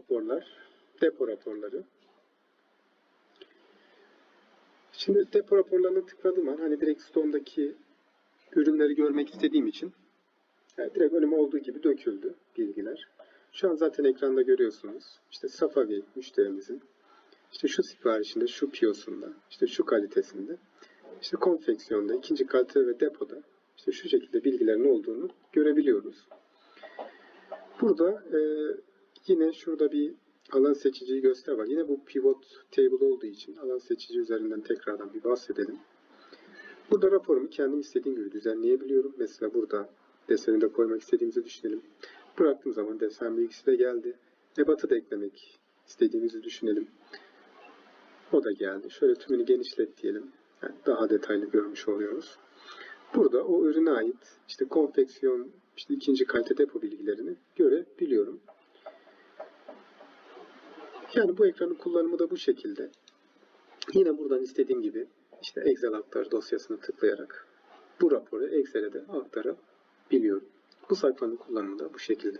raporlar, depo raporları. Şimdi depo raporlarına tıkladığım an hani direkt store'daki ürünleri görmek istediğim için yani direkt önüme olduğu gibi döküldü bilgiler. Şu an zaten ekranda görüyorsunuz. İşte Safavi müşterimizin işte şu siparişinde, şu piyosunda, işte şu kalitesinde, işte konfeksiyonda, ikinci kalite ve depoda işte şu şekilde bilgilerin olduğunu görebiliyoruz. Burada e, yine şurada bir alan seçiciyi göster var. Yine bu pivot table olduğu için alan seçici üzerinden tekrardan bir bahsedelim. Burada raporumu kendim istediğim gibi düzenleyebiliyorum. Mesela burada deseni de koymak istediğimizi düşünelim. Bıraktığım zaman desen bilgisi de geldi. Ebatı da eklemek istediğimizi düşünelim. O da geldi. Şöyle tümünü genişlet diyelim. Yani daha detaylı görmüş oluyoruz. Burada o ürüne ait işte konfeksiyon, işte ikinci kalite depo bilgilerini görebiliyorum. Yani bu ekranın kullanımı da bu şekilde. Yine buradan istediğim gibi işte Excel aktar dosyasını tıklayarak bu raporu Excel'e de aktarabiliyorum. Bu sayfanın kullanımı da bu şekilde.